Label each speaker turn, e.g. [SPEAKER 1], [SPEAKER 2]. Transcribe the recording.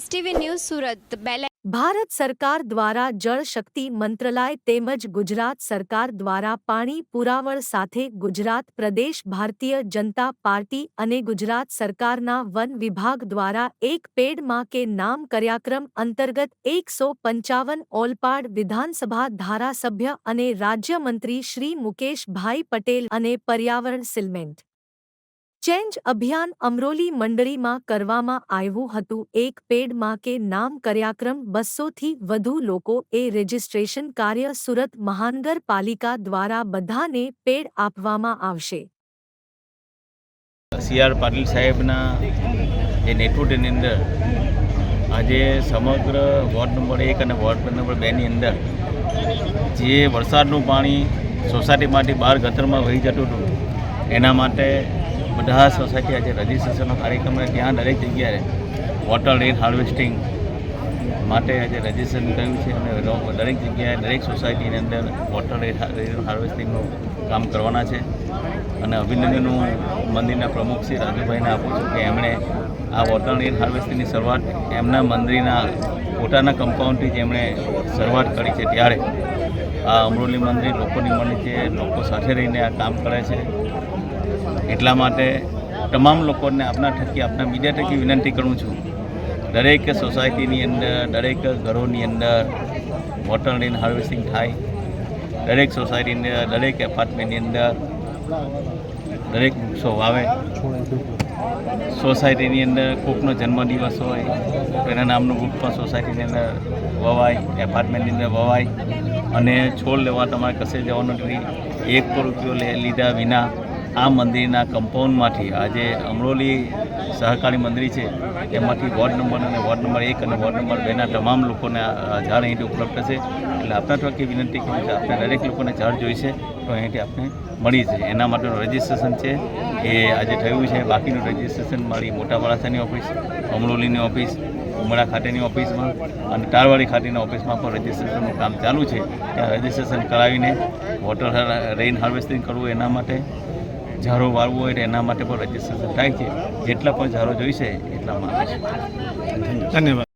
[SPEAKER 1] STV news Surat
[SPEAKER 2] Bharat સરકાર દ્વારા જળ શક્તિ મંત્રાલય તેમજ ગુજરાત સરકાર દ્વારા પાણી પુરાવળ સાથે ગુજરાત પ્રદેશ ભારતીય જનતા પાર્ટી અને ગુજરાત સરકારના વન વિભાગ દ્વારા એક પેડમાં કે નામ કાર્યક્રમ અંતર્ગત એકસો પંચાવન ઓલપાડ વિધાનસભા ધારાસભ્ય અને રાજ્યમંત્રી શ્રી મુકેશભાઈ પટેલ અને પર્યાવરણ સિલમેન્ટ. ચેન્જ અભિયાન અમરોલી મંડળીમાં કરવામાં આવ્યું હતું. એક પેડમાં કે નામ કર્યાક્રમ બસોથી વધુ લોકો એ રજીસ્ટ્રેશન કાર્ય સુરત મહાનગરપાલિકા દ્વારા બધાને પેડ આપવામાં આવશે.
[SPEAKER 3] સી આર પાટીલ સાહેબના જે નેતૃત્વની અંદર આજે સમગ્ર વોર્ડ નંબર એક અને વોર્ડ નંબર બેની અંદર જે વરસાદનું પાણી સોસાયટીમાંથી બહાર ગતરમાં વહી જતું હતું, એના માટે બધા સોસાયટી આજે રજિસ્ટ્રેશનનો કાર્યક્રમ છે. ત્યાં દરેક જગ્યાએ વોટર રેન હાર્વેસ્ટિંગ માટે આજે રજિસ્ટ્રેશન કર્યું છે અને દરેક જગ્યાએ દરેક સોસાયટીની અંદર વોટર રેન હાર્વેસ્ટિંગનું કામ કરવાના છે. અને અભિનંદનનું મંદિરના પ્રમુખ શ્રી રાજુભાઈને આપું છું કે એમણે આ વોટર રેન હાર્વેસ્ટિંગની શરૂઆત એમના મંદિરના પોતાના કમ્પાઉન્ડથી જેમણે શરૂઆત કરી છે. ત્યારે આ અમરોલી મંદિર લોકોની મળી છે, લોકો સાથે રહીને આ કામ કરે છે. એટલા માટે તમામ લોકોને આપના થકી આપના મીડિયા ઠકી વિનંતી કરું છું. દરેક સોસાયટીની અંદર, દરેક ઘરોની અંદર વોટર રેન હાર્વેસ્ટિંગ થાય. દરેક સોસાયટીની અંદર, દરેક એપાર્ટમેન્ટની અંદર દરેક વૃક્ષો વાવે. સોસાયટીની અંદર કોકનો જન્મદિવસ હોય એના નામનું વૃક્ષ પણ સોસાયટીની અંદર વવાય, એપાર્ટમેન્ટની અંદર વવાય. અને છોડ લેવા તમારે કશે જવાનું નથી. એક રૂપિયો લે લીધા વિના આ મંદિરના કમ્પાઉન્ડમાંથી આજે અમરોલી સહકારી મંદિર છે, એમાંથી વોર્ડ નંબર અને વોર્ડ નંબર એક અને વોર્ડ નંબર બેના તમામ લોકોને ઝાડ અહીંથી ઉપલબ્ધ થશે એટલે આપના તરફથી વિનંતી કરું છું આપણે દરેક લોકોને ઝાડ જોઈશે તો અહીંથી આપણે મળી છે એના માટેનું રજિસ્ટ્રેશન છે, એ આજે થયું છે. બાકીનું રજિસ્ટ્રેશન મારી મોટા વરાછાની ઓફિસ, અમરોલીની ઓફિસ ઉમરા ખાતેની ઓફિસમાં અને તારવાડી ખાતેની ઓફિસમાં પણ રજિસ્ટ્રેશનનું કામ ચાલુ છે. ત્યાં રજિસ્ટ્રેશન કરાવીને વોટર રેઇન હાર્વેસ્ટિંગ કરવું એના માટે ઝાડો વાળવો હોય એના માટે પણ રજીસ્ટ્રેશન થાય છે. જેટલા પણ ઝાડો જોઈશે એટલા માટે
[SPEAKER 4] ધન્યવાદ.